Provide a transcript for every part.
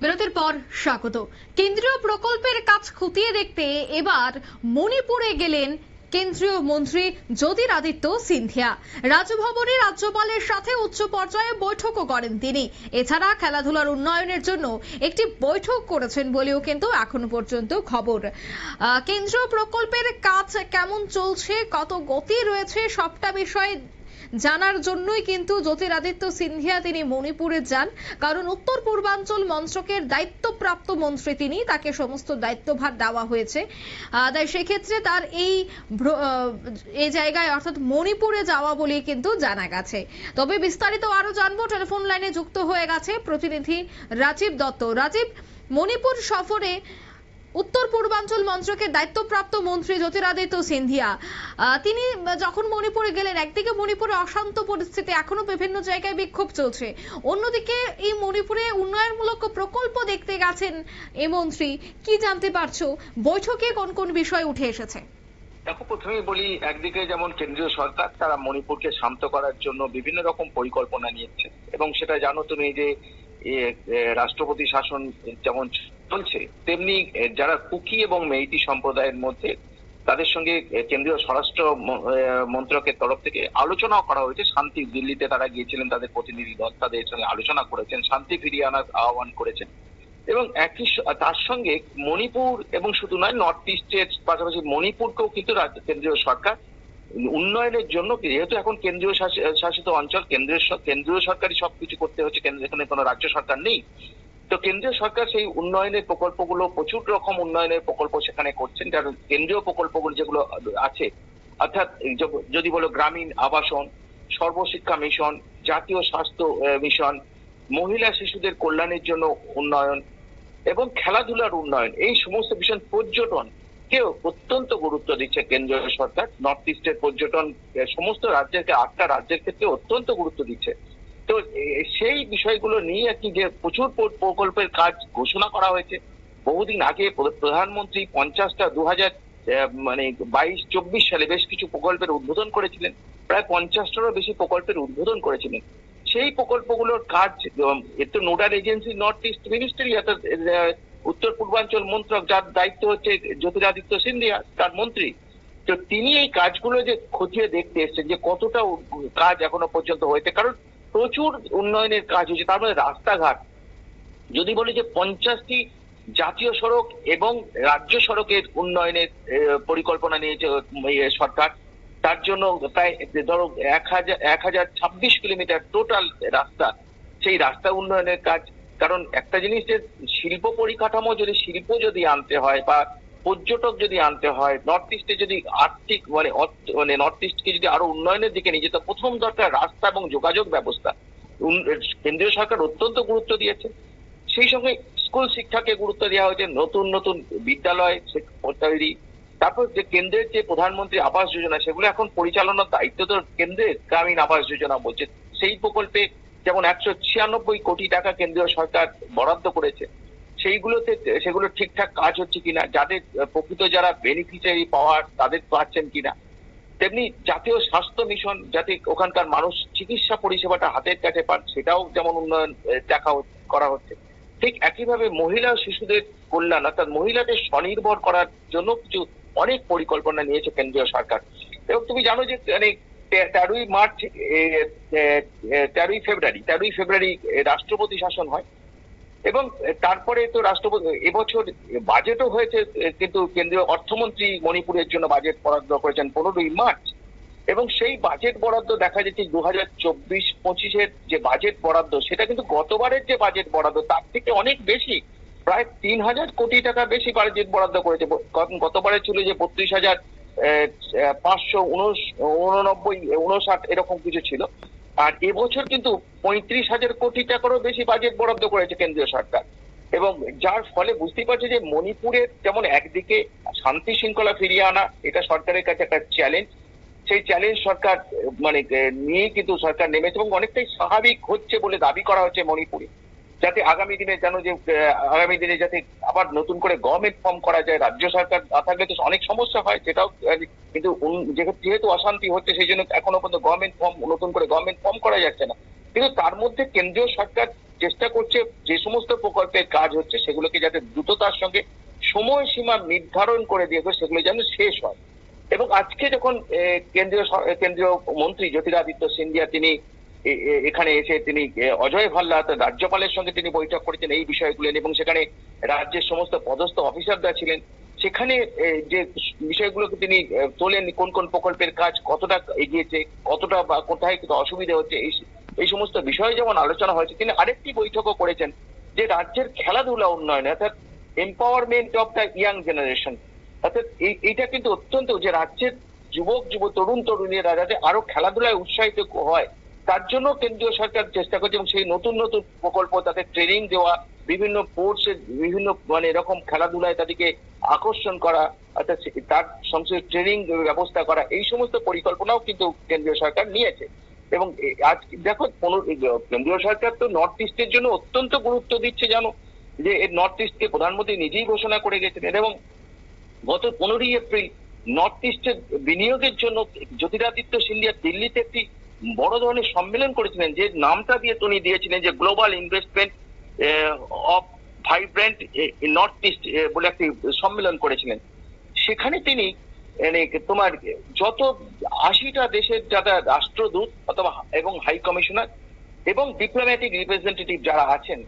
বিরতির পর স্বাগত। কেন্দ্রীয় প্রকল্পের কাজ খতিয়ে দেখতে এবার মণিপুরে গেলেন কেন্দ্রীয় মন্ত্রী জ্যোতিরাদিত্য সিন্ধিয়া। রাজভবনে রাজ্যপালের সাথে উচ্চ পর্যায়ে বৈঠকও করেন তিনি। এছাড়া খেলাধুলার উন্নয়নের জন্য একটি বৈঠক করেছেন বলেও কিন্তু এখনও পর্যন্ত খবর। কেন্দ্রীয় প্রকল্পের কাজ কেমন চলছে? কত গতি রয়েছে? সবটা বিষয়ে জানার জন্যই কিন্তু জ্যোতিরাদিত্য সিন্ধিয়া তিনি মণিপুরে যান। কারণ উত্তর পূর্বাঞ্চল মন্ত্রকের দায়িত্বপ্রাপ্ত মন্ত্রী তিনি, তাকে সমস্ত দায়িত্বভার দেওয়া হয়েছে। তাই সেক্ষেত্রে তার এই এই জায়গায় অর্থাৎ মণিপুরে যাওয়া বলে কিন্তু জানা গেছে। তবে বিস্তারিত আরও জানব, টেলিফোন লাইনে যুক্ত হয়ে গেছে প্রতিনিধি রাজীব দত্ত। রাজীব, মণিপুর সফরে উত্তর পূর্বাঞ্চল মন্ত্রকের দায়িত্বপ্রাপ্ত মন্ত্রী জ্যোতিরাদিত্য সিন্ধিয়া তিনি যখন মণিপুরে গেলেন একদিকে মণিপুরে অশান্ত পরিস্থিতি এখনও বিভিন্ন জায়গায় বিক্ষোভ চলছে। অন্যদিকে এই মণিপুরে উন্নয়নমূলক প্রকল্প দেখতে গেছেন এই মন্ত্রী। কি জানতে পারছ? বৈঠকে কোন কোন বিষয় উঠে এসেছে? দেখো প্রথমেই বলি একদিকে যেমন কেন্দ্রীয় সরকার তারা মণিপুরকে শান্ত করার জন্য বিভিন্ন রকম পরিকল্পনা নিয়েছে। এবং সেটা জানো তুমি যে এ, এ, রাষ্ট্রপতি শাসন যেমন চলছে, তেমনি যারা কুকি এবং মেইতি সম্প্রদায়ের মধ্যে, তাদের সঙ্গে কেন্দ্রীয় স্বরাষ্ট্র মন্ত্রকের তরফ থেকে আলোচনাও করা হয়েছে। শান্তি, দিল্লিতে তারা গিয়েছিলেন, তাদের প্রতিনিধি দল, তাদের সঙ্গে আলোচনা করেছেন, শান্তি ফিরিয়ে আনার আহ্বান করেছেন। এবং একই তার সঙ্গে মণিপুর এবং শুধু নয় নর্থ ইস্টের পাশাপাশি মণিপুরকেও কিন্তু কেন্দ্রীয় সরকার উন্নয়নের জন্য, যেহেতু এখন কেন্দ্রীয় শাসিত অঞ্চল কেন্দ্রীয় কেন্দ্রীয় সরকারই সবকিছু করতে হচ্ছে এখানে কোনো রাজ্য সরকার নেই তো কেন্দ্রীয় সরকার সেই উন্নয়নের প্রকল্পগুলো, প্রচুর রকম উন্নয়নের প্রকল্প সেখানে করছেন। কারণ কেন্দ্রীয় প্রকল্পগুলো যেগুলো আছে, অর্থাৎ যদি বলো গ্রামীণ আবাসন, সর্বশিক্ষা মিশন, জাতীয় স্বাস্থ্য মিশন, মহিলা শিশুদের কল্যাণের জন্য উন্নয়ন এবং খেলাধুলার উন্নয়ন, এই সমস্ত বিষয় পর্যটন কেও অত্যন্ত গুরুত্ব দিচ্ছে কেন্দ্রীয় সরকার। নর্থ ইস্টের পর্যটন সমস্ত রাজ্যের আটটা রাজ্যের ক্ষেত্রে অত্যন্ত গুরুত্ব দিচ্ছে। তো সেই বিষয়গুলো নিয়ে আর কি যে প্রচুর প্রকল্পের কাজ ঘোষণা করা হয়েছে। বহুদিন আগে প্রধানমন্ত্রী পঞ্চাশটা দু হাজার মানে বাইশ চব্বিশ সালে বেশ কিছু প্রকল্পের উদ্বোধন করেছিলেন। প্রায় পঞ্চাশটারও বেশি প্রকল্পের উদ্বোধন করেছিলেন। সেই প্রকল্পগুলোর কাজ উম, এর তো nodal agency north east ministry অর্থাৎ উত্তর পূর্বাঞ্চল মন্ত্রক যার দায়িত্ব হচ্ছে জ্যোতিরাদিত্য সিন্ধিয়া তার মন্ত্রী তো তিনি এই কাজগুলো যে খতিয়ে দেখতে এসেছেন যে কতটা কাজ এখনও পর্যন্ত হয়েছে। কারণ প্রচুর উন্নয়নের কাজ হয়েছে তার মধ্যে রাস্তাঘাট। যদি বলি যে পঞ্চাশটি জাতীয় সড়ক এবং রাজ্য সড়কের উন্নয়নের পরিকল্পনা নিয়েছে সরকার, তার জন্য প্রায়, ধরো, এক হাজার এক হাজার ছাব্বিশ কিলোমিটার টোটাল রাস্তা। সেই রাস্তা উন্নয়নের কাজ, কারণ একটা জিনিস যে শিল্প পরিকাঠামো যদি, শিল্প যদি আনতে হয় বা পর্যটক যদি আনতে হয় নর্থ ইস্টে যদি আর্থিক মানে মানে নর্থ ইস্টকে যদি আরও উন্নয়নের দিকে নিয়ে যেতে, প্রথম দরকার রাস্তা এবং যোগাযোগ ব্যবস্থা। কেন্দ্রীয় সরকার অত্যন্ত গুরুত্ব দিয়েছে। সেই সঙ্গে স্কুল শিক্ষাকে গুরুত্ব দেওয়া হয়েছে, নতুন নতুন বিদ্যালয় তৈরি। তারপর যে কেন্দ্রের যে প্রধানমন্ত্রী আবাস যোজনা, সেগুলো এখন পরিচালনার দায়িত্ব তো কেন্দ্রের গ্রামীণ আবাস যোজনা বলছে। সেই প্রকল্পে যেমন একশো ছিয়ানব্বই কোটি টাকা কেন্দ্রীয় সরকার বরাদ্দ করেছে সেইগুলোতে সেগুলো ঠিকঠাক কাজ হচ্ছে কিনা, যাদের প্রকৃত যারা বেনিফিশিয়ারি পাওয়ার তাদের পাচ্ছেন কিনা। তেমনি জাতীয় স্বাস্থ্য মিশন যাতে ওখানকার মানুষ চিকিৎসা পরিষেবাটা হাতের কাছে পান, সেটাও যেমন উন্নয়ন দেখা করা হচ্ছে। ঠিক একইভাবে মহিলা শিশুদের কল্যাণ, অর্থাৎ মহিলাদের স্বনির্ভর করার জন্য কিছু অনেক পরিকল্পনা নিয়েছে কেন্দ্রীয় সরকার। এবং তুমি জানো যে মানে তেরোই মার্চ তেরোই ফেব্রুয়ারি তেরোই ফেব্রুয়ারি রাষ্ট্রপতি শাসন হয়। এবং তারপরে তো রাষ্ট্রপতি, এবছর বাজেটও হয়েছে, কিন্তু কেন্দ্রীয় অর্থমন্ত্রী মণিপুরের জন্য বাজেট বরাদ্দ করেছেন পনেরোই মার্চ। এবং সেই বাজেট বরাদ্দ দেখা যাচ্ছে দু হাজার চব্বিশ পঁচিশের যে বাজেট বরাদ্দ, সেটা কিন্তু গতবারের যে বাজেট বরাদ্দ, তার থেকে অনেক বেশি। প্রায় তিন হাজার কোটি টাকা বেশি বাজেট বরাদ্দ করেছে। গতবারে ছিল যে বত্রিশ হাজার পাঁচশো উনষাট এরকম কিছু ছিল। আর এবছর কিন্তু পঁয়ত্রিশ হাজার কোটি টাকারও বেশি বাজেট বরাদ্দ করেছে কেন্দ্রীয় সরকার। এবং যার ফলে বুঝতেই পারছে যে মণিপুরের যেমন একদিকে শান্তি শৃঙ্খলা ফিরিয়ে আনা, এটা সরকারের কাছে একটা চ্যালেঞ্জ সেই চ্যালেঞ্জ সরকার মানে নিয়ে কিন্তু সরকার নেমেছে এবং অনেকটাই স্বাভাবিক হচ্ছে বলে দাবি করা হচ্ছে মণিপুরে। যাতে আগামী দিনে যেন যে আগামী দিনে যাতে আবার নতুন করে গভর্নমেন্ট ফর্ম করা যায়, রাজ্য সরকার না থাকলে তো অনেক সমস্যা হয়, সেটাও কিন্তু যেহেতু অশান্তি হচ্ছে, সেই জন্য এখনও পর্যন্ত গভর্নমেন্ট ফর্ম নতুন করে গভর্নমেন্ট ফর্ম করা যাচ্ছে না। কিন্তু তার মধ্যে কেন্দ্রীয় সরকার চেষ্টা করছে যে সমস্ত প্রকল্পের কাজ হচ্ছে সেগুলোকে যাতে দ্রুততার সঙ্গে সময়সীমা নির্ধারণ করে দিয়েছে সেগুলো যেন শেষ হয়। এবং আজকে যখন কেন্দ্রীয় কেন্দ্রীয় মন্ত্রী জ্যোতিরাদিত্য সিন্ধিয়া তিনি এখানে এসে তিনি অজয় ভাল্লা রাজ্যপালের সঙ্গে তিনি বৈঠক করেছেন এই বিষয়গুলো এবং সেখানে রাজ্যের সমস্ত পদস্থ অফিসাররা ছিলেন। সেখানে যে বিষয়গুলোকে তিনি তোলেন, কোন কোন প্রকল্পের কাজ কতটা এগিয়েছে, কতটা বা কোথায় কোথাও অসুবিধা হচ্ছে, এই এই সমস্ত বিষয়ে যেমন আলোচনা হয়েছে, তিনি আরেকটি বৈঠকও করেছেন যে রাজ্যের খেলাধুলা উন্নয়নে, অর্থাৎ empowerment of the young generation অর্থাৎ এইটা কিন্তু অত্যন্ত যে রাজ্যের যুবক, যুব, তরুণ, তরুণীরা যাতে আরও খেলাধুলায় উৎসাহিত হয়, তার জন্য কেন্দ্রীয় সরকার চেষ্টা করছে এবং সেই নতুন নতুন প্রকল্প তাদের ট্রেনিং দেওয়া, বিভিন্ন কোর্সে বিভিন্ন মানে এরকম খেলাধুলায় তাদেরকে আকর্ষণ করা, অর্থাৎ তার সংশ্লিষ্ট ট্রেনিং ব্যবস্থা করা, এই সমস্ত পরিকল্পনাও কিন্তু কেন্দ্রীয় সরকার নিয়েছে। এবং আজ দেখো এই কেন্দ্রীয় সরকার তো নর্থ ইস্টের জন্য অত্যন্ত গুরুত্ব দিচ্ছে, জানো? যে এর নর্থ ইস্টকে প্রধানমন্ত্রী নিজেই ঘোষণা করে গেছিলেন এবং গত পনেরোই এপ্রিল নর্থ ইস্টের বিনিয়োগের জন্য জ্যোতিরাদিত্য সিন্ধিয়া দিল্লিতে একটি বড় ধরনের সম্মেলন করেছিলেন, যে নামটা দিয়ে তিনি দিয়েছিলেন যে global investment of vibrant north east বলে একটি সম্মেলন করেছিলেন। সেখানে তিনি তোমার যত আশিটা দেশের যারা রাষ্ট্রদূত অথবা এবং হাই কমিশনার এবং ডিপ্লোম্যাটিক রিপ্রেজেন্টেটিভ যারা আছেন,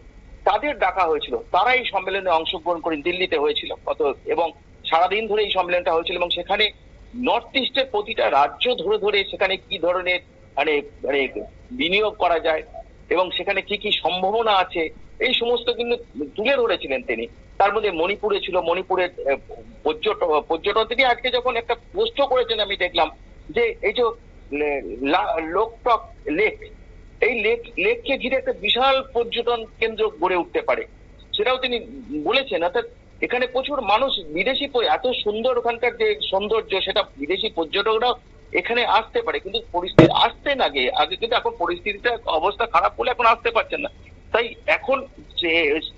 তাদের ডাকা হয়েছিল। তারা এই সম্মেলনে অংশগ্রহণ করেন দিল্লিতে হয়েছিল। কত এবং সারাদিন ধরে এই সম্মেলনটা হয়েছিল এবং সেখানে নর্থ ইস্টের প্রতিটা রাজ্য ধরে ধরে সেখানে কি ধরনের মানে মানে বিনিয়োগ করা যায় এবং সেখানে কি কি সম্ভাবনা আছে, এই সমস্ত কিন্তু তুলে ধরেছিলেন তিনি। তার মধ্যে মণিপুরে ছিল মণিপুরের পর্যটন পর্যটন তিনি আজকে যখন একটা পোস্ট করেছেন আমি দেখলাম যে এই যে লোকটক লেক এই লেক লেককে ঘিরে একটা বিশাল পর্যটন কেন্দ্র গড়ে উঠতে পারে। সেটাও তিনি বলেছেন, অর্থাৎ এখানে প্রচুর মানুষ, বিদেশি এত সুন্দর ওখানকার যে সৌন্দর্য, সেটা বিদেশি পর্যটকরাও এখানে আসতে পারে। কিন্তু পরিস্থিতি আসতে না গিয়ে, আগে কিন্তু এখন পরিস্থিতিটা, অবস্থা খারাপ বলে এখন আসতে পারছেন না। তাই এখন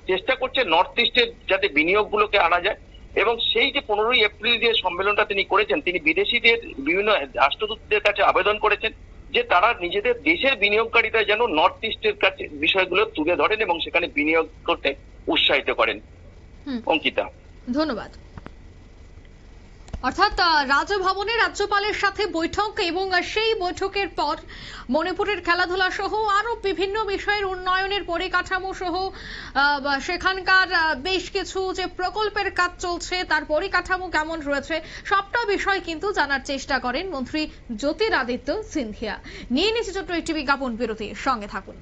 চেষ্টা করছে নর্থ ইস্টের যাতে বিনিয়োগগুলোকে আনা যায়। এবং সেই যে পনেরোই এপ্রিল যে সম্মেলনটা তিনি করেছেন তিনি বিদেশিদের বিভিন্ন রাষ্ট্রদূতদের কাছে আবেদন করেছেন যে তারা নিজেদের দেশের বিনিয়োগকারীরা যেন নর্থ ইস্টের কাছে বিষয়গুলো তুলে ধরেন এবং সেখানে বিনিয়োগ করতে উৎসাহিত করেন। অঙ্কিতা। ধন্যবাদ। অর্থাৎ রাজভবনে রাজ্যপালের সাথে বৈঠক এবং সেই বৈঠকের পর মণিপুরের খেলাধুলা সহ আরও বিভিন্ন বিষয়ের উন্নয়নের পরিকাঠামো সহ সেখানকার বেশ কিছু যে প্রকল্পের কাজ চলছে তার পরিকাঠামো কেমন রয়েছে সবটা বিষয় কিন্তু জানার চেষ্টা করেন মন্ত্রী জ্যোতিরাদিত্য সিন্ধিয়া। নিয়ে নিচ্ছে ছোট্ট একটি বিজ্ঞাপন বিরতি সঙ্গে থাকুন।